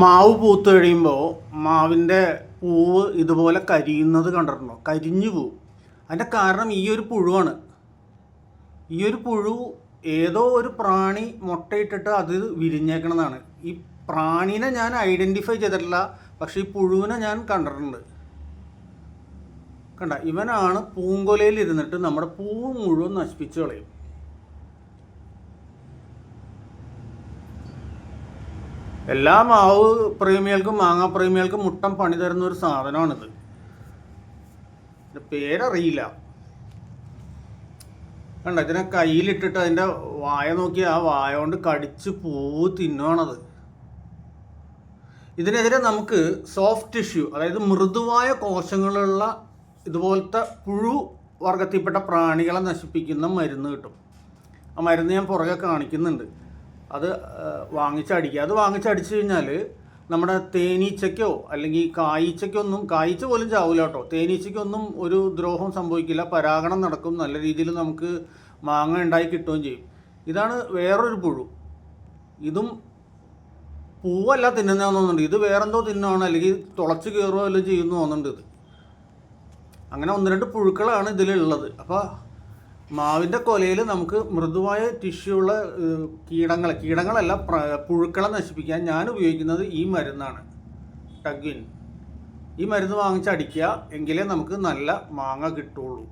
മാവ് പൂത്ത് കഴിയുമ്പോൾ മാവിന്റെ പൂവ് ഇതുപോലെ കരിയുന്നത് കണ്ടിട്ടുണ്ടോ? കരിഞ്ഞു പോവും. അതിന്റെ കാരണം ഈ ഒരു പുഴുവാണ്. ഈ ഒരു പുഴു ഏതോ ഒരു പ്രാണി മുട്ടയിട്ടിട്ട് അത് വിരിഞ്ഞേക്കണതാണ്. ഈ പ്രാണീനെ ഞാൻ ഐഡന്റിഫൈ ചെയ്തിട്ടില്ല പക്ഷേ ഈ പുഴുവിനെ ഞാൻ കണ്ടിട്ടുണ്ട്. കണ്ട ഇവനാണ് പൂങ്കൊലയിൽ ഇരുന്നിട്ട് നമ്മുടെ പൂവ് മുഴുവൻ നശിപ്പിച്ചു കളയും. എല്ലാ മാവ് പ്രേമികൾക്കും മാങ്ങാ പ്രേമികൾക്കും മുട്ടം പണി തരുന്ന ഒരു സാധനമാണിത്. പേരറിയില്ല. കണ്ട ഇതിനെ കയ്യിലിട്ടിട്ട് അതിന്റെ വായ നോക്കി ആ വായ കൊണ്ട് കടിച്ച് പൂവ് തിന്നുവാണത്. ഇതിനെതിരെ നമുക്ക് സോഫ്റ്റ് ടിഷ്യൂ അതായത് മൃദുവായ കോശങ്ങളുള്ള ഇതുപോലത്തെ പുഴു വർഗത്തിൽപ്പെട്ട പ്രാണികളെ നശിപ്പിക്കുന്ന മരുന്ന് കിട്ടും. ആ മരുന്ന് ഞാൻ പുറകെ കാണിക്കുന്നുണ്ട്. അത് വാങ്ങിച്ചടിക്കുക. അത് വാങ്ങിച്ചടിച്ചു കഴിഞ്ഞാൽ നമ്മുടെ തേനീച്ചയ്ക്കോ അല്ലെങ്കിൽ കായീച്ചയ്ക്കൊന്നും കായീച്ച പോലും ചാവില്ല കേട്ടോ. തേനീച്ചയ്ക്കൊന്നും ഒരു ദ്രോഹം സംഭവിക്കില്ല. പരാഗണം നടക്കും. നല്ല രീതിയിൽ നമുക്ക് മാങ്ങ ഉണ്ടായി കിട്ടുകയും ചെയ്യും. ഇതാണ് വേറൊരു പുഴു. ഇതും പൂവല്ല തിന്നുന്നതെന്ന് തോന്നുന്നുണ്ട്. ഇത് വേറെന്തോ തിന്നുവാണ്. അല്ലെങ്കിൽ തുളച്ച് കയറുകയോ ചെയ്യുന്നു തോന്നുന്നുണ്ട് ഇത്. അങ്ങനെ ഒന്ന് രണ്ട് പുഴുക്കളാണ് ഇതിലുള്ളത്. അപ്പോൾ മാവിന്റെ കൊലയിൽ നമുക്ക് മൃദുവായ ടിഷ്യൂ ഉള്ള കീടങ്ങളെ കീടങ്ങളല്ല പുഴുക്കളെ നശിപ്പിക്കാൻ ഞാൻ ഉപയോഗിക്കുന്നത് ഈ മരുന്നാണ്. ടഗ്വിൻ. ഈ മരുന്ന് വാങ്ങിച്ചടിക്കുക എങ്കിലേ നമുക്ക് നല്ല മാങ്ങ കിട്ടുള്ളൂ.